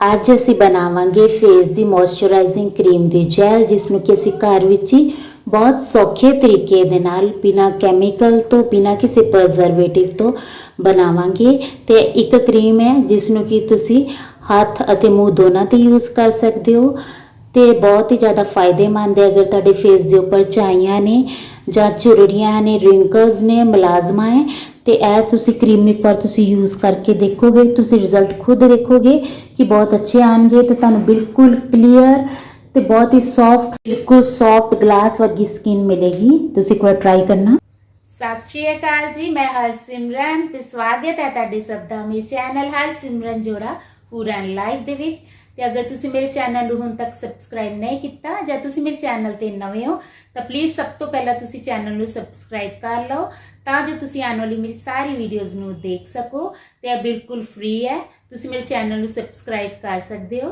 ਅੱਜ ਅਸੀਂ ਬਣਾਵਾਂਗੇ ਫੇਸ ਦੀ ਮੋਇਸਚਰਾਈਜ਼ਿੰਗ ਕਰੀਮ ਦੀ ਜੈਲ ਜਿਸ ਨੂੰ ਕਿ ਅਸੀਂ ਘਰ ਵਿੱਚ ਹੀ ਬਹੁਤ ਸੌਖੇ ਤਰੀਕੇ ਦੇ ਨਾਲ ਬਿਨਾ ਕੈਮੀਕਲ ਤੋਂ, ਬਿਨਾ ਕਿਸੇ ਪ੍ਰਜ਼ਰਵੇਟਿਵ ਤੋਂ ਬਣਾਵਾਂਗੇ। ਤੇ ਇੱਕ ਕਰੀਮ ਹੈ ਜਿਸ ਨੂੰ ਕਿ ਤੁਸੀਂ ਹੱਥ ਅਤੇ ਮੂੰਹ ਦੋਨਾਂ ਤੇ ਯੂਜ਼ ਕਰ ਸਕਦੇ ਹੋ। ਤੇ ਬਹੁਤ ਹੀ ਜ਼ਿਆਦਾ ਫਾਇਦੇਮੰਦ ਹੈ, ਅਗਰ ਤੁਹਾਡੇ ਫੇਸ ਦੇ ਉੱਪਰ ਝਾਈਆਂ ਨੇ ਜਾਂ ਚੁਰੜੀਆਂ ਨੇ ਰਿੰਕਲਸ ਨੇ, ਮਲਾਜ਼ਮਾ ਹੈ ਤੇ ਇਹ ਤੁਸੀਂ ਕਰੀਮ ਨੂੰ ਇੱਕ ਵਾਰ ਤੁਸੀਂ ਯੂਜ਼ ਕਰਕੇ ਦੇਖੋਗੇ, ਤੁਸੀਂ ਰਿਜ਼ਲਟ ਖੁਦ ਦੇਖੋਗੇ ਕਿ ਬਹੁਤ ਅੱਛੇ ਆਣਗੇ ਤੇ ਤੁਹਾਨੂੰ ਬਿਲਕੁਲ ਕਲੀਅਰ ਤੇ ਬਹੁਤ ਹੀ ਸੌਫਟ ਬਿਲਕੁਲ ਸੌਫਟ ਗਲਾਸ ਵਰਗੀ ਸਕਿਨ ਮਿਲੇਗੀ। ਤੁਸੀਂ ਇੱਕ ਵਾਰ ਟਰਾਈ ਕਰਨਾ। ਸਤਿ ਸ਼੍ਰੀ ਅਕਾਲ ਜੀ, ਮੈਂ ਹਰਸਿਮਰਨ ਤੇ ਸਵਾਗਤ ਹੈ ਤੁਹਾਡੇ ਸਭ ਦਾ ਮੇਰੇ ਚੈਨਲ ਹਰਸਿਮਰਨ ਜੋੜਾ ਪੂਰਨ ਲਾਈਫ ਦੇ ਵਿੱਚ। ਤੇ ਅਗਰ ਤੁਸੀਂ ਮੇਰੇ ਚੈਨਲ ਨੂੰ ਹੁਣ ਤੱਕ ਸਬਸਕ੍ਰਾਈਬ ਨਹੀਂ ਕੀਤਾ ਜਾਂ ਤੁਸੀਂ ਮੇਰੇ ਚੈਨਲ ਤੇ ਨਵੇਂ ਹੋ, ਤਾਂ ਪਲੀਜ਼ ਸਭ ਤੋਂ ਪਹਿਲਾਂ ਤੁਸੀਂ ਚੈਨਲ ਨੂੰ ਸਬਸਕ੍ਰਾਈਬ ਕਰ ਲਓ ਤਾਂ ਜੋ ਤੁਸੀਂ ਆਉਣ ਵਾਲੀ ਮੇਰੀ ਸਾਰੀ ਵੀਡੀਓਜ਼ ਨੂੰ ਦੇਖ ਸਕੋ ਤੇ ਇਹ ਬਿਲਕੁਲ ਫ੍ਰੀ ਹੈ। ਤੁਸੀਂ ਮੇਰੇ ਚੈਨਲ ਨੂੰ ਸਬਸਕ੍ਰਾਈਬ ਕਰ ਸਕਦੇ ਹੋ।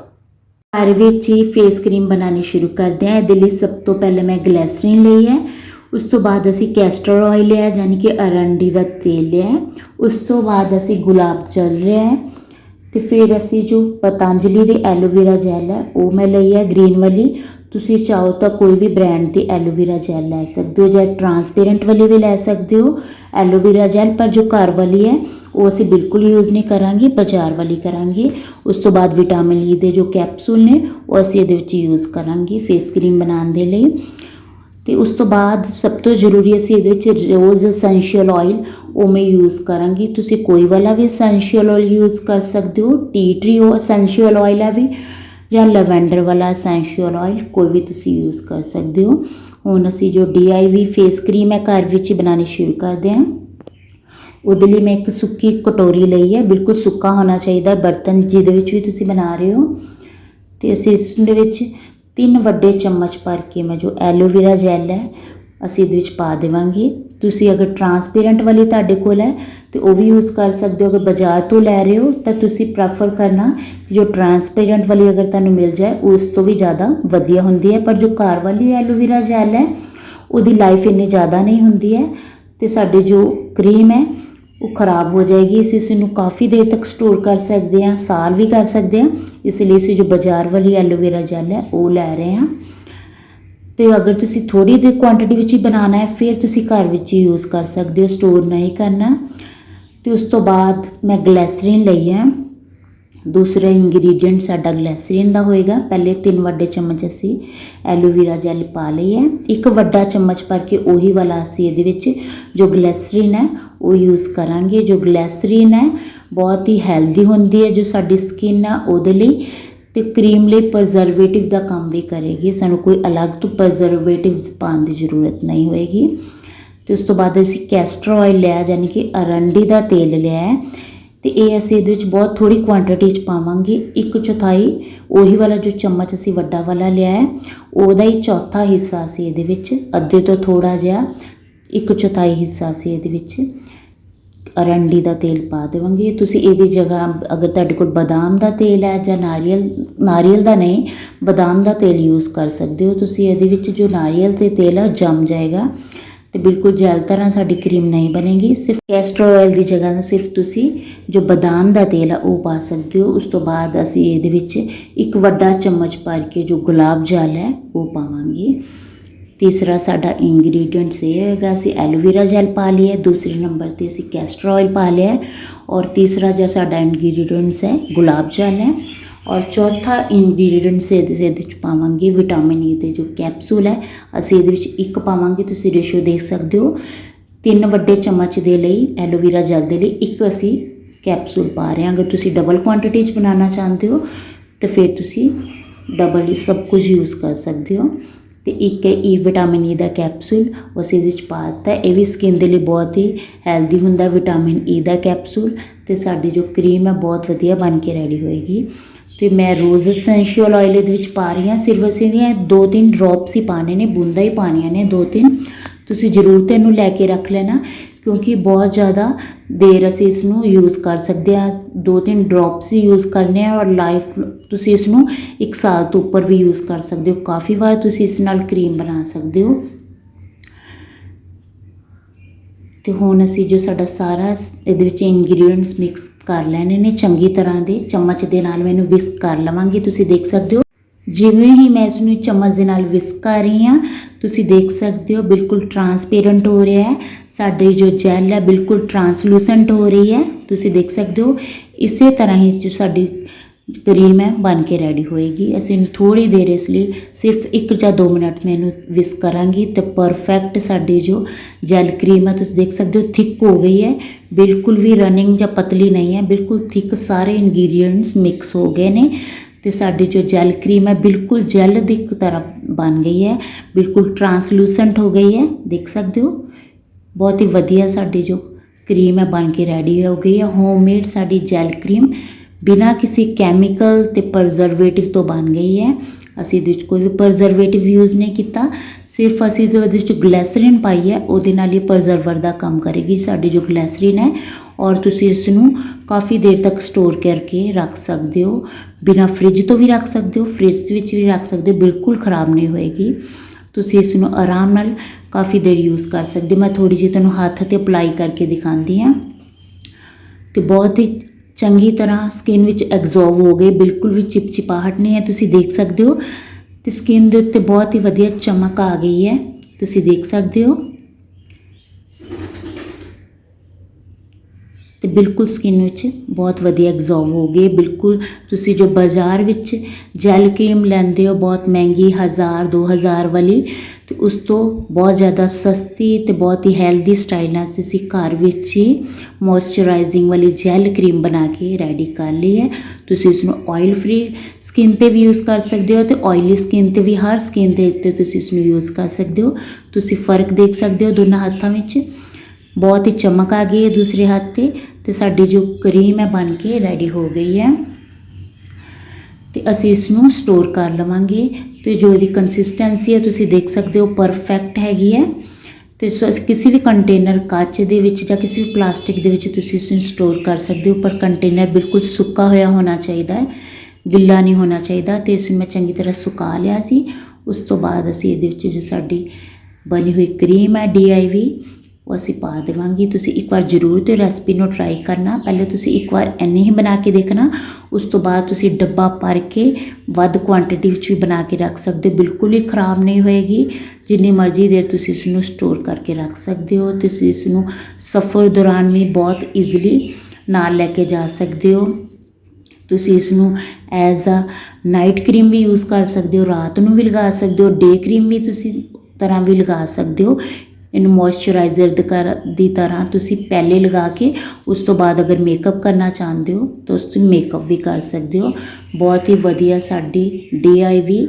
ਘਰ ਵਿੱਚ ਹੀ ਫੇਸ ਕਰੀਮ ਬਣਾਉਣੀ ਸ਼ੁਰੂ ਕਰਦੇ ਹਾਂ। ਇਹਦੇ ਲਈ ਸਭ ਤੋਂ ਪਹਿਲੇ ਮੈਂ ਗਲੈਸਰੀਨ ਲਈ ਹੈ। ਉਸ ਤੋਂ ਬਾਅਦ ਅਸੀਂ ਕੈਸਟਰ ਆਇਲ ਲਿਆ, ਯਾਨੀ ਕਿ ਅਰੰਡੀ ਦਾ ਤੇਲ ਲਿਆ ਹੈ। ਉਸ ਤੋਂ ਬਾਅਦ ਅਸੀਂ ਗੁਲਾਬ ਜਲ ਲਿਆ ਹੈ। ਤੇ ਫਿਰ ਅਸੀਂ ਜੋ ਪਤੰਜਲੀ ਦੀ ਐਲੋਵੇਰਾ ਜੈਲ ਹੈ, ਉਹ ਮੈਂ ਲਈ ਹੈ ਗ੍ਰੀਨ ਵਾਲੀ। ਤੁਸੀਂ ਚਾਹੋ ਤਾਂ ਕੋਈ ਵੀ ਬ੍ਰਾਂਡ ਦੀ ਐਲੋਵੇਰਾ ਜੈਲ ਲੈ ਸਕਦੇ ਹੋ ਜਾਂ ਟਰਾਂਸਪੇਰੈਂਟ ਵਾਲੀ ਵੀ ਲੈ ਸਕਦੇ ਹੋ। ਐਲੋਵੇਰਾ ਜੈਲ ਪਰ ਜੋ ਘਰ ਵਾਲੀ ਹੈ, ਉਹ ਅਸੀਂ ਬਿਲਕੁਲ ਯੂਜ਼ ਨਹੀਂ ਕਰਾਂਗੇ, ਬਾਜ਼ਾਰ ਵਾਲੀ ਕਰਾਂਗੇ। ਉਸ ਤੋਂ ਬਾਅਦ ਵਿਟਾਮਿਨ ਈ e ਦੇ ਜੋ ਕੈਪਸੂਲ ਨੇ, ਉਹ ਅਸੀਂ ਇਹਦੇ ਵਿੱਚ ਯੂਜ਼ ਕਰਾਂਗੇ ਫੇਸ ਕਰੀਮ ਬਣਾਉਣ ਦੇ ਲਈ। ਤੇ ਉਸ ਤੋਂ ਬਾਅਦ ਸਭ ਤੋਂ ਜ਼ਰੂਰੀ ਅਸੀਂ ਇਹਦੇ ਵਿੱਚ ਰੋਜ਼ ਐਸੈਂਸ਼ੀਅਲ ਆਇਲ ਉਹ ਮੈਂ ਯੂਜ਼ ਕਰਾਂਗੀ। ਤੁਸੀਂ ਕੋਈ ਵਾਲਾ ਵੀ ਐਸੈਂਸ਼ੀਅਲ ਆਇਲ ਯੂਜ਼ ਕਰ ਸਕਦੇ ਹੋ। ਟੀ ਟਰੀ ਉਹ ਐਸੈਂਸ਼ੀਅਲ ਆਇਲ ਹੈ ਵੀ ਜਾਂ ਲਵੈਂਡਰ ਵਾਲਾ ਐਸੈਂਸ਼ੀਅਲ ਆਇਲ ਕੋਈ ਵੀ ਤੁਸੀਂ ਯੂਜ਼ ਕਰ ਸਕਦੇ ਹੋ। ਹੁਣ ਅਸੀਂ ਜੋ ਡੀਆਈਵੀ ਫੇਸ ਕਰੀਮ ਹੈ ਘਰ ਵਿੱਚ ਬਣਾਉਣੀ ਸ਼ੁਰੂ ਕਰਦੇ ਹਾਂ। ਉਹਦੇ ਲਈ ਮੈਂ ਇੱਕ ਸੁੱਕੀ ਕਟੋਰੀ ਲਈ ਹੈ। ਬਿਲਕੁਲ ਸੁੱਕਾ ਹੋਣਾ ਚਾਹੀਦਾ ਬਰਤਨ ਜਿਹਦੇ ਵਿੱਚ ਵੀ ਤੁਸੀਂ ਬਣਾ ਰਹੇ ਹੋ। ਤੇ ਅਸੀਂ ਇਸ ਦੇ ਵਿੱਚ ਤਿੰਨ ਵੱਡੇ ਚਮਚ ਭਰ ਕੇ ਮੈਂ ਜੋ ਐਲੋਵੇਰਾ ਜੈਲ ਹੈ, ਅਸੀਂ ਇਹਦੇ ਵਿੱਚ ਪਾ ਦੇਵਾਂਗੇ। ਤੁਸੀਂ ਅਗਰ ਟਰਾਂਸਪੇਰੈਂਟ ਵਾਲੀ ਤੁਹਾਡੇ ਕੋਲ ਹੈ, ਤੇ ਉਹ ਵੀ ਯੂਜ਼ ਕਰ ਸਕਦੇ ਹੋ। ਅਗਰ ਬਾਜ਼ਾਰ ਤੋਂ ਲੈ ਰਹੇ ਹੋ, ਤਾਂ ਤੁਸੀਂ ਪ੍ਰੈਫਰ ਕਰਨਾ ਜੋ ਟਰਾਂਸਪੇਰੈਂਟ ਵਾਲੀ ਅਗਰ ਤੁਹਾਨੂੰ ਮਿਲ ਜਾਏ, ਉਸ ਤੋਂ ਵੀ ਜ਼ਿਆਦਾ ਵਧੀਆ ਹੁੰਦੀ ਹੈ। ਪਰ ਜੋ ਘਰ ਵਾਲੀ ਐਲੋਵੇਰਾ ਜੈਲ ਹੈ, ਉਹਦੀ ਲਾਈਫ ਇੰਨੀ ਜ਼ਿਆਦਾ ਨਹੀਂ ਹੁੰਦੀ ਹੈ। ਤੇ ਸਾਡੀ ਜੋ ਕਰੀਮ ਹੈ ਉਹ ਖਰਾਬ ਹੋ ਜਾਏਗੀ ਅਸੀਂ ਇਸ ਨੂੰ ਕਾਫੀ ਦੇਰ ਤੱਕ ਸਟੋਰ ਕਰ ਸਕਦੇ ਹਾਂ, ਸਾਲ ਵੀ ਕਰ ਸਕਦੇ ਹਾਂ। ਇਸ ਲਈ ਅਸੀਂ ਜੋ ਬਾਜ਼ਾਰ ਵਾਲੀ ਐਲੋਵੇਰਾ ਜੈਲ ਹੈ, ਉਹ ਲੈ ਰਹੇ ਹਾਂ। ਤੇ ਅਗਰ ਤੁਸੀਂ ਥੋੜੀ ਜਿਹੀ ਕੁਆਂਟੀਟੀ ਵਿੱਚ ਹੀ ਬਣਾਉਣਾ ਹੈ, ਫਿਰ ਤੁਸੀਂ ਘਰ ਵਿੱਚ ਹੀ ਯੂਜ਼ ਕਰ ਸਕਦੇ ਹੋ ਸਟੋਰ ਨਹੀਂ ਕਰਨਾ। ਤੇ ਉਸ ਤੋਂ ਬਾਅਦ ਮੈਂ ਗਲੈਸਰੀਨ ਲਈ ਹੈ। ਦੂਸਰਾ ਇੰਗਰੀਡੀਅੰਟ ਸਾਡਾ ਗਲੈਸਰੀਨ ਦਾ ਹੋਏਗਾ। ਪਹਿਲੇ ਤਿੰਨ ਵੱਡੇ ਚਮਚ ਅਸੀਂ ਐਲੋਵੇਰਾ ਜੈਲ ਪਾ ਲਈ ਹੈ। ਇੱਕ ਵੱਡਾ ਚਮਚ ਭਰ ਕੇ ਉਹੀ ਵਾਲਾ ਅਸੀਂ ਇਹਦੇ ਵਿੱਚ ਜੋ ਗਲੈਸਰੀਨ ਹੈ, ਉਹ ਯੂਜ਼ ਕਰਾਂਗੇ। ਜੋ ਗਲੈਸਰੀਨ ਹੈ, ਬਹੁਤ ਹੀ ਹੈਲਦੀ ਹੁੰਦੀ ਹੈ ਜੋ ਸਾਡੀ ਸਕਿਨ ਆ ਉਹਦੇ ਲਈ। ਤੇ ਕਰੀਮ ਲਈ ਪ੍ਰਜ਼ਰਵੇਟਿਵ ਦਾ ਕੰਮ ਵੀ ਕਰੇਗੀ। ਸਾਨੂੰ ਕੋਈ ਅਲੱਗ ਤੋਂ ਪ੍ਰਜ਼ਰਵੇਟਿਵਸ ਪਾਉਣ ਦੀ ਜ਼ਰੂਰਤ ਨਹੀਂ ਹੋਏਗੀ। ਤੇ ਉਸ ਤੋਂ ਬਾਅਦ ਅਸੀਂ ਕੈਸਟਰ ਆਇਲ ਲਿਆ, ਯਾਨੀ ਕਿ ਅਰੰਡੀ ਦਾ ਤੇਲ ਲਿਆ ਹੈ। ਤੇ ਇਹ ਅਸੀਂ ਇਹਦੇ ਵਿੱਚ ਬਹੁਤ ਥੋੜੀ ਕੁਆਂਟੀਟੀ ਚ ਪਾਵਾਂਗੇ। ਇੱਕ ਚੌਥਾਈ, ਉਹੀ ਵਾਲਾ ਜੋ ਚਮਚ ਅਸੀਂ ਵੱਡਾ ਵਾਲਾ ਲਿਆ ਹੈ, ਉਹਦਾ ਹੀ ਚੌਥਾ ਹਿੱਸਾ ਅਸੀਂ ਇਹਦੇ ਵਿੱਚ, ਅੱਧੇ ਤੋਂ ਥੋੜਾ ਜਿਹਾ, ਇੱਕ ਚੌਥਾਈ ਹਿੱਸਾ ਅਸੀਂ ਇਹਦੇ ਵਿੱਚ ਅਰੰਡੀ ਦਾ ਤੇਲ ਪਾ ਦੇਵਾਂਗੇ। ਤੁਸੀਂ ਇਹਦੀ ਜਗ੍ਹਾ, ਅਗਰ ਤੁਹਾਡੇ ਕੋਲ ਬਦਾਮ ਦਾ ਤੇਲ ਹੈ ਜਾਂ ਨਾਰੀਅਲ ਨਾਰੀਅਲ ਦਾ ਨਹੀਂ, ਬਦਾਮ ਦਾ ਤੇਲ ਯੂਜ਼ ਕਰ ਸਕਦੇ ਹੋ। ਤੁਸੀਂ ਇਹਦੇ ਵਿੱਚ ਜੋ ਨਾਰੀਅਲ ਤੇ ਤੇਲ ਹੈ, ਉਹ ਜੰਮ ਜਾਏਗਾ। ਤੇ ਬਿਲਕੁਲ ਜੈਲ ਤਰ੍ਹਾਂ ਸਾਡੀ ਕਰੀਮ ਨਹੀਂ ਬਣੇਗੀ। ਸਿਰਫ ਕੈਸਟਰ ਆਇਲ ਦੀ ਜਗ੍ਹਾ ਤੇ ਸਿਰਫ ਤੁਸੀਂ ਜੋ ਬਦਾਮ ਦਾ ਤੇਲ ਆ, ਉਹ ਪਾ ਸਕਦੇ ਹੋ। ਉਸ ਤੋਂ ਬਾਅਦ ਅਸੀਂ ਇਹਦੇ ਵਿੱਚ ਇੱਕ ਵੱਡਾ ਚਮਚ ਭਰ ਕੇ ਜੋ ਗੁਲਾਬ ਜਲ ਹੈ, ਉਹ ਪਾਵਾਂਗੇ। ਤੀਸਰਾ ਸਾਡਾ ਇੰਗਰੀਡੀਐਂਟ ਇਹ ਹੋਏਗਾ ਅਸੀਂ ਐਲੋਵੇਰਾ ਜੈਲ ਪਾ ਲਿਆ ਦੂਸਰੇ ਨੰਬਰ ਤੇ ਅਸੀਂ ਕੈਸਟਰ ਆਇਲ ਪਾ ਲਿਆ ਹੈ। ਔਰ ਤੀਸਰਾ ਜੋ ਸਾਡਾ ਇੰਗਰੀਡੀਐਂਟਸ ਹੈ, ਗੁਲਾਬ ਜਲ ਹੈ। ਔਰ ਚੌਥਾ ਇੰਗਰੀਡੀਐਂਟਸ ਇਹਦੇ ਇਹਦੇ 'ਚ ਪਾਵਾਂਗੇ ਵਿਟਾਮਿਨ ਈ e ਦੇ ਜੋ ਕੈਪਸੂਲ ਹੈ, ਅਸੀਂ ਇਹਦੇ ਵਿੱਚ ਇੱਕ ਪਾਵਾਂਗੇ, ਤੁਸੀਂ ਰੇਸ਼ੋ ਦੇਖ ਸਕਦੇ ਹੋ। ਤਿੰਨ ਵੱਡੇ ਚਮਚ ਦੇ ਲਈ ਐਲੋਵੇਰਾ ਜੈਲ ਦੇ ਲਈ ਇੱਕ ਅਸੀਂ ਕੈਪਸੂਲ ਪਾ ਰਹੇ ਹਾਂ। ਅਗਰ ਤੁਸੀਂ ਡਬਲ ਕੁਆਂਟੀਟੀ 'ਚ ਬਣਾਉਣਾ ਚਾਹੁੰਦੇ ਹੋ, ਤਾਂ ਫਿਰ ਤੁਸੀਂ ਡਬਲ ਸਭ ਕੁਝ ਯੂਜ਼ ਕਰ ਸਕਦੇ ਹੋ। ਤੇ ਇੱਕ ਹੈ ਈ ਵਿਟਾਮਿਨ ਈ ਦਾ ਕੈਪਸੂਲ ਉਹ ਅਸੀਂ ਇਹਦੇ 'ਚ ਪਾ ਦਿੱਤਾ। ਇਹ ਵੀ ਸਕਿਨ ਦੇ ਲਈ ਬਹੁਤ ਹੀ ਹੈਲਦੀ ਹੁੰਦਾ ਵਿਟਾਮਿਨ ਈ e ਦਾ ਕੈਪਸੂਲ ਤੇ ਸਾਡੀ ਜੋ ਕਰੀਮ ਹੈ, ਬਹੁਤ ਵਧੀਆ ਬਣ ਕੇ ਰੈਡੀ ਹੋਏਗੀ। ਤੇ ਮੈਂ ਰੋਜ਼ ਐਸੈਂਸ਼ੀਅਲ ਆਇਲ ਇਹਦੇ ਵਿੱਚ ਪਾ ਰਹੀ ਹਾਂ, ਸਿਰਫ ਅਸੀਂ ਦੀਆਂ ਦੋ ਤਿੰਨ ਡ੍ਰੌਪਸ ਹੀ ਪਾਣੇ ਨੇ, ਬੂੰਦਾਂ ਹੀ ਪਾਣੀਆਂ ਨੇ, ਦੋ ਤਿੰਨ। ਤੁਸੀਂ ਜ਼ਰੂਰ ਤੇ ਇਹਨੂੰ ਲੈ ਕੇ ਰੱਖ ਲੈਣਾ, ਕਿਉਂਕਿ ਬਹੁਤ ਜ਼ਿਆਦਾ ਦੇਰ ਅਸੀਂ ਇਸ ਨੂੰ ਯੂਜ਼ ਕਰ ਸਕਦੇ ਹਾਂ। ਦੋ ਤਿੰਨ ਡ੍ਰੌਪਸ ਹੀ ਯੂਜ਼ ਕਰਨੇ ਆ ਔਰ ਲਾਈਫ ਤੁਸੀਂ ਇਸ ਨੂੰ ਇੱਕ ਸਾਲ ਤੋਂ ਉੱਪਰ ਵੀ ਯੂਜ਼ ਕਰ ਸਕਦੇ ਹੋ। ਕਾਫੀ ਵਾਰ ਤੁਸੀਂ ਇਸ ਨਾਲ ਕਰੀਮ ਬਣਾ ਸਕਦੇ ਹੋ। ਤੇ ਹੁਣ ਅਸੀਂ ਜੋ ਸਾਡਾ ਸਾਰਾ ਇਹਦੇ ਵਿੱਚ ਇੰਗਰੀਡੀਐਂਟਸ ਮਿਕਸ ਕਰ ਲੈਣੇ ਨੇ ਚੰਗੀ ਤਰ੍ਹਾਂ ਦੇ, ਚਮਚ ਦੇ ਨਾਲ ਮੈਂ ਇਹਨੂੰ ਵਿਸਕ ਕਰ ਲਵਾਂਗੀ, ਤੁਸੀਂ ਦੇਖ ਸਕਦੇ ਹੋ। ਜਿਵੇਂ ਹੀ ਮੈਂ ਇਸ ਨੂੰ ਚਮਚ ਦੇ ਨਾਲ ਵਿਸਕ ਕਰ ਰਹੀ ਹਾਂ, ਤੁਸੀਂ ਦੇਖ ਸਕਦੇ ਹੋ ਬਿਲਕੁਲ ਟਰਾਂਸਪੇਰੈਂਟ ਹੋ ਰਿਹਾ ਹੈ। ਸਾਡੀ ਜੋ ਜੈਲ ਹੈ ਬਿਲਕੁਲ ਟਰਾਂਸਲੂਸੈਂਟ ਹੋ ਰਹੀ ਹੈ। ਤੁਸੀਂ ਦੇਖ ਸਕਦੇ ਹੋ, ਇਸੇ ਤਰ੍ਹਾਂ ਹੀ ਜੋ ਸਾਡੀ ਕਰੀਮ ਹੈ, ਬਣ ਕੇ ਰੈਡੀ ਹੋਏਗੀ। ਅਸੀਂ ਇਹਨੂੰ ਥੋੜੀ ਦੇਰ ਇਸ ਲਈ ਸਿਰਫ 1 ਜਾਂ 2 ਮਿੰਟ ਮੈਂ ਇਹਨੂੰ ਵਿਸਕ ਕਰਾਂਗੀ ਤੇ ਪਰਫੈਕਟ ਸਾਡੀ ਜੋ ਜੈਲ ਕਰੀਮ ਹੈ, ਤੁਸੀਂ ਦੇਖ ਸਕਦੇ ਹੋ ਥਿਕ ਹੋ ਗਈ ਹੈ। ਬਿਲਕੁਲ ਵੀ ਰਨਿੰਗ ਜਾਂ ਪਤਲੀ ਨਹੀਂ ਹੈ, ਬਿਲਕੁਲ ਥਿਕ ਸਾਰੇ ਇੰਗਰੀਡੀਐਂਟਸ ਮਿਕਸ ਹੋ ਗਏ ਨੇ ਤੇ ਸਾਡੀ ਜੋ ਜੈਲ ਕਰੀਮ ਹੈ, ਬਿਲਕੁਲ ਜੈਲ ਦੀ ਇੱਕ ਤਰ੍ਹਾਂ ਬਣ ਗਈ ਹੈ। ਬਿਲਕੁਲ ਟਰਾਂਸਲੂਸੈਂਟ ਹੋ ਗਈ ਹੈ, ਦੇਖ ਸਕਦੇ ਹੋ। ਬਹੁਤ ਹੀ ਵਧੀਆ ਸਾਡੀ ਜੋ ਕਰੀਮ ਹੈ, ਬਣ ਕੇ ਰੈਡੀ ਹੋ ਗਈ ਹੈ। ਹੋਮਮੇਡ ਸਾਡੀ ਜੈਲ ਕਰੀਮ ਬਿਨਾਂ ਕਿਸੇ ਕੈਮੀਕਲ ਤੇ ਪ੍ਰਜ਼ਰਵੇਟਿਵ ਤੋਂ ਬਣ ਗਈ ਹੈ। ਅਸੀਂ ਇਹਦੇ ਵਿੱਚ ਕੋਈ ਵੀ ਪ੍ਰਜ਼ਰਵੇਟਿਵ ਯੂਜ਼ ਨਹੀਂ ਕੀਤਾ। ਸਿਰਫ ਅਸੀਂ ਇਹਦੇ ਵਿੱਚ ਗਲੈਸਰੀਨ ਪਾਈ ਹੈ। ਉਹਦੇ ਨਾਲ ਹੀ ਪ੍ਰਜ਼ਰਵਰ ਦਾ ਕੰਮ ਕਰੇਗੀ ਸਾਡੀ ਜੋ ਗਲੈਸਰੀਨ ਹੈ। ਔਰ ਤੁਸੀਂ ਇਸ ਨੂੰ ਕਾਫੀ ਦੇਰ ਤੱਕ ਸਟੋਰ ਕਰਕੇ ਰੱਖ ਸਕਦੇ ਹੋ। ਬਿਨਾਂ ਫ੍ਰਿਜ ਤੋਂ ਵੀ ਰੱਖ ਸਕਦੇ ਹੋ। ਫ੍ਰਿਜ ਵਿੱਚ ਵੀ ਰੱਖ ਸਕਦੇ ਹੋ। ਬਿਲਕੁਲ ਖਰਾਬ ਨਹੀਂ ਹੋਏਗੀ। ਤੁਸੀਂ ਇਸ ਨੂੰ ਆਰਾਮ ਨਾਲ ਕਾਫੀ ਦੇਰ ਯੂਜ਼ ਕਰ ਸਕਦੇ ਹੋ। ਮੈਂ ਥੋੜੀ ਜਿਹੀ ਤੁਹਾਨੂੰ ਹੱਥ ਤੇ ਅਪਲਾਈ ਕਰਕੇ ਦਿਖਾਉਂਦੀ ਹਾਂ। ਤੇ ਬਹੁਤ ਹੀ ਚੰਗੀ ਤਰ੍ਹਾਂ ਸਕਿਨ ਵਿੱਚ ਐਗਜ਼ੌਰਬ ਹੋ ਗਏ, ਬਿਲਕੁਲ ਵੀ ਚਿਪਚਿਪਾਹਟ ਨਹੀਂ ਹੈ, ਤੁਸੀਂ ਦੇਖ ਸਕਦੇ ਹੋ। ਤੇ ਸਕਿਨ ਦੇ ਉੱਤੇ ਬਹੁਤ ਹੀ ਵਧੀਆ ਚਮਕ ਆ ਗਈ ਹੈ, ਤੁਸੀਂ ਦੇਖ ਸਕਦੇ ਹੋ। ਤੇ ਬਿਲਕੁਲ ਸਕਿਨ ਵਿੱਚ ਬਹੁਤ ਵਧੀਆ ਐਗਜ਼ੌਰਬ ਹੋ ਗਏ। ਬਿਲਕੁਲ ਤੁਸੀਂ ਜੋ ਬਾਜ਼ਾਰ ਵਿੱਚ ਜੈਲ ਕਰੀਮ ਲੈਂਦੇ ਹੋ, ਬਹੁਤ ਮਹਿੰਗੀ 1000 2000 ਵਾਲੀ, ਤੇ ਉਸ ਤੋਂ ਬਹੁਤ ਜ਼ਿਆਦਾ ਸਸਤੀ ਤੇ ਬਹੁਤ ਹੀ ਹੈਲਦੀ ਸਟਾਈਲ ਨਾਲ ਅਸੀਂ ਘਰ ਵਿੱਚ ਹੀ ਮੋਇਸਚਰਾਈਜ਼ਿੰਗ ਵਾਲੀ ਜੈਲ ਕਰੀਮ ਬਣਾ ਕੇ ਰੈਡੀ ਕਰ ਲਈ ਹੈ। ਤੁਸੀਂ ਇਸ ਨੂੰ ਆਇਲ ਫ੍ਰੀ ਸਕਿਨ ਤੇ ਵੀ ਯੂਜ਼ ਕਰ ਸਕਦੇ ਹੋ ਤੇ ਆਇਲੀ ਸਕਿਨ ਤੇ ਵੀ ਹਰ ਸਕਿਨ ਦੇ ਉੱਤੇ ਤੁਸੀਂ ਇਸ ਨੂੰ ਯੂਜ਼ ਕਰ ਸਕਦੇ ਹੋ। ਤੁਸੀਂ ਫ਼ਰਕ ਦੇਖ ਸਕਦੇ ਹੋ ਦੋਨਾਂ ਹੱਥਾਂ ਵਿੱਚ। ਬਹੁਤ ਹੀ ਚਮਕ ਆ ਗਈ ਹੈ ਦੂਸਰੇ ਹੱਥ ਤੇ ਤੇ ਸਾਡੀ ਜੋ ਕਰੀਮ ਹੈ ਬਣ ਕੇ ਰੈਡੀ ਹੋ ਗਈ ਹੈ। ਤੇ ਅਸੀਂ ਇਸ ਨੂੰ ਸਟੋਰ ਕਰ ਲਵਾਂਗੇ। ਤੇ ਜੋ ਇਹਦੀ ਕੰਸਿਸਟੈਂਸੀ ਹੈ, ਤੁਸੀਂ ਦੇਖ ਸਕਦੇ ਹੋ ਪਰਫੈਕਟ ਹੈਗੀ ਹੈ। ਤੇ ਸੋ ਕਿਸੇ ਵੀ ਕੰਟੇਨਰ ਕੱਚ ਦੇ ਵਿੱਚ ਜਾਂ ਕਿਸੇ ਵੀ ਪਲਾਸਟਿਕ ਦੇ ਵਿੱਚ ਤੁਸੀਂ ਇਸ ਨੂੰ ਸਟੋਰ ਕਰ ਸਕਦੇ ਹੋ, ਪਰ ਕੰਟੇਨਰ ਬਿਲਕੁਲ ਸੁੱਕਾ ਹੋਇਆ ਹੋਣਾ ਚਾਹੀਦਾ ਹੈ, ਗਿੱਲਾ ਨਹੀਂ ਹੋਣਾ ਚਾਹੀਦਾ। ਤੇ ਇਸ ਨੂੰ ਮੈਂ ਚੰਗੀ ਤਰ੍ਹਾਂ ਸੁਕਾ ਲਿਆ ਸੀ। ਉਸ ਤੋਂ ਬਾਅਦ ਅਸੀਂ ਇਹਦੇ ਵਿੱਚ ਜੋ ਸਾਡੀ ਬਣੀ ਹੋਈ ਕਰੀਮ ਹੈ ਡੀਆਈਵੀ ਉਹ ਅਸੀਂ ਪਾ ਦੇਵਾਂਗੇ। ਤੁਸੀਂ ਇੱਕ ਵਾਰ ਜ਼ਰੂਰ ਤੇ ਰੈਸਪੀ ਨੂੰ ਟਰਾਈ ਕਰਨਾ। ਪਹਿਲੇ ਤੁਸੀਂ ਇੱਕ ਵਾਰ ਇੰਨੀ ਹੀ ਬਣਾ ਕੇ ਦੇਖਣਾ। ਉਸ ਤੋਂ ਬਾਅਦ ਤੁਸੀਂ ਡੱਬਾ ਭਰ ਕੇ ਵੱਧ ਕੁਆਂਟੀਟੀ ਵਿੱਚ ਵੀ ਬਣਾ ਕੇ ਰੱਖ ਸਕਦੇ ਹੋ। ਬਿਲਕੁਲ ਹੀ ਖਰਾਬ ਨਹੀਂ ਹੋਏਗੀ। ਜਿੰਨੀ ਮਰਜ਼ੀ ਦੇਰ ਤੁਸੀਂ ਇਸ ਨੂੰ ਸਟੋਰ ਕਰਕੇ ਰੱਖ ਸਕਦੇ ਹੋ। ਤੁਸੀਂ ਇਸ ਨੂੰ ਸਫ਼ਰ ਦੌਰਾਨ ਵੀ ਬਹੁਤ ਈਜ਼ੀਲੀ ਨਾਲ ਲੈ ਕੇ ਜਾ ਸਕਦੇ ਹੋ। ਤੁਸੀਂ ਇਸ ਨੂੰ ਐਜ਼ ਅ ਨਾਈਟ ਕਰੀਮ ਵੀ ਯੂਜ਼ ਕਰ ਸਕਦੇ ਹੋ। ਰਾਤ ਨੂੰ ਵੀ ਲਗਾ ਸਕਦੇ ਹੋ। ਡੇ ਕਰੀਮ ਵੀ ਤੁਸੀਂ ਤਰ੍ਹਾਂ ਵੀ ਲਗਾ ਸਕਦੇ ਹੋ। ਇਹਨੂੰ ਮੋਇਸਚਰਾਈਜ਼ਰ ਦੀ ਕਰ- ਦੀ ਤਰ੍ਹਾਂ ਤੁਸੀਂ ਪਹਿਲੇ ਲਗਾ ਕੇ ਉਸ ਤੋਂ ਬਾਅਦ ਅਗਰ ਮੇਕਅਪ ਕਰਨਾ ਚਾਹੁੰਦੇ ਹੋ, ਤਾਂ ਤੁਸੀਂ ਮੇਕਅਪ ਵੀ ਕਰ ਸਕਦੇ ਹੋ। ਬਹੁਤ ਹੀ ਵਧੀਆ ਸਾਡੀ ਡੀਆਈਵੀ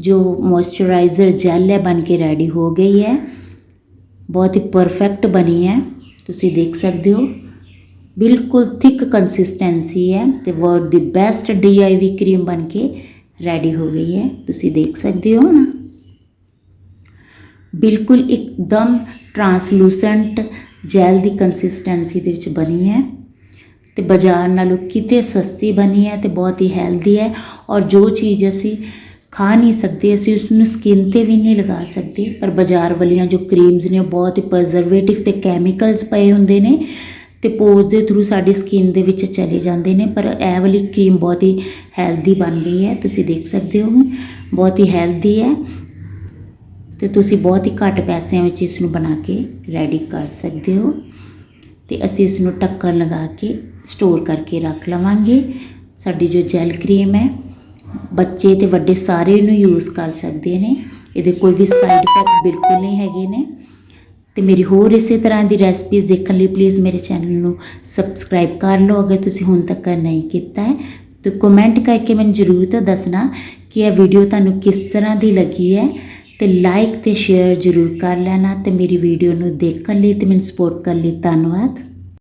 ਜੋ ਮੋਇਸਚਰਾਈਜ਼ਰ ਜੈਲ ਹੈ, ਬਣ ਕੇ ਰੈਡੀ ਹੋ ਗਈ ਹੈ। ਬਹੁਤ ਹੀ ਪਰਫੈਕਟ ਬਣੀ ਹੈ। ਤੁਸੀਂ ਦੇਖ ਸਕਦੇ ਹੋ, ਬਿਲਕੁਲ ਥਿਕ ਕੰਸਿਸਟੈਂਸੀ ਹੈ ਤੇ ਵਰਡ ਦੀ ਬੈਸਟ ਡੀਆਈਵੀ ਕਰੀਮ ਬਣ ਕੇ ਰੈਡੀ ਹੋ ਗਈ ਹੈ। ਤੁਸੀਂ ਦੇਖ ਸਕਦੇ ਹੋ ਨਾ। ਬਿਲਕੁਲ ਇੱਕਦਮ ਟਰਾਂਸਲੂਸੈਂਟ ਜੈਲ ਦੀ ਕੰਸਿਸਟੈਂਸੀ ਦੇ ਵਿੱਚ ਬਣੀ ਹੈ ਤੇ ਬਾਜ਼ਾਰ ਨਾਲੋਂ ਕਿਤੇ ਸਸਤੀ ਬਣੀ ਹੈ ਤੇ ਬਹੁਤ ਹੀ ਹੈਲਦੀ ਹੈ ਔਰ ਜੋ ਚੀਜ਼ ਅਸੀਂ ਖਾ ਨਹੀਂ ਸਕਦੇ, ਅਸੀਂ ਉਸ ਨੂੰ ਸਕਿਨ ਤੇ ਵੀ ਨਹੀਂ ਲਗਾ ਸਕਦੇ, ਪਰ ਬਾਜ਼ਾਰ ਵਾਲੀਆਂ ਜੋ ਕਰੀਮਸ ਨੇ ਉਹ ਬਹੁਤ ਹੀ ਪ੍ਰਜ਼ਰਵੇਟਿਵ ਤੇ ਕੈਮੀਕਲਸ ਪਏ ਹੁੰਦੇ ਨੇ ਤੇ ਪੋਰਸ ਦੇ ਥਰੂ ਸਾਡੀ ਸਕਿਨ ਦੇ ਵਿੱਚ ਚਲੇ ਜਾਂਦੇ ਨੇ, ਪਰ ਇਹ ਵਾਲੀ ਕਰੀਮ ਬਹੁਤ ਹੀ ਹੈਲਦੀ ਬਣ ਗਈ ਹੈ, ਤੁਸੀਂ ਦੇਖ ਸਕਦੇ ਹੋ, ਬਹੁਤ ਹੀ ਹੈਲਦੀ ਹੈ। ਤੇ ਤੁਸੀਂ ਬਹੁਤ ਹੀ ਘੱਟ ਪੈਸਿਆਂ ਵਿੱਚ ਇਸ ਨੂੰ ਬਣਾ ਕੇ ਰੈਡੀ ਕਰ ਸਕਦੇ ਹੋ। ਤੇ ਅਸੀਂ ਇਸ ਨੂੰ ਢੱਕਣ ਲਗਾ ਕੇ ਸਟੋਰ ਕਰਕੇ ਰੱਖ ਲਵਾਂਗੇ। ਸਾਡੀ ਜੋ ਜੈਲ ਕਰੀਮ ਹੈ, ਬੱਚੇ ਤੇ ਵੱਡੇ ਸਾਰੇ ਇਹਨੂੰ ਯੂਜ਼ ਕਰ ਸਕਦੇ ਨੇ। ਇਹਦੇ ਕੋਈ ਵੀ ਸਾਈਡ ਇਫੈਕਟ ਬਿਲਕੁਲ ਨਹੀਂ ਹੈਗੇ ਨੇ। ਤੇ ਮੇਰੀ ਹੋਰ ਇਸੇ ਤਰ੍ਹਾਂ ਦੀ ਰੈਸਪੀਜ਼ ਦੇਖਣ ਲਈ ਪਲੀਜ਼ ਮੇਰੇ ਚੈਨਲ ਨੂੰ ਸਬਸਕ੍ਰਾਈਬ ਕਰ ਲਓ ਅਗਰ ਤੁਸੀਂ ਹੁਣ ਤੱਕ ਨਹੀਂ ਕੀਤਾ ਹੈ। ਤੇ ਕਮੈਂਟ ਕਰਕੇ ਮੈਨੂੰ ਜ਼ਰੂਰ ਤਾਂ ਦੱਸਣਾ ਕਿ ਇਹ ਵੀਡੀਓ ਤੁਹਾਨੂੰ ਕਿਸ ਤਰ੍ਹਾਂ ਦੀ ਲੱਗੀ ਹੈ। ਤੇ ਲਾਈਕ ਤੇ ਸ਼ੇਅਰ ਜ਼ਰੂਰ ਕਰ ਲੈਣਾ ਤੇ ਮੇਰੀ ਵੀਡੀਓ ਨੂੰ ਦੇਖਣ ਲਈ ਤੇ ਮੈਨੂੰ ਸਪੋਰਟ ਕਰਨ ਲਈ ਧੰਨਵਾਦ।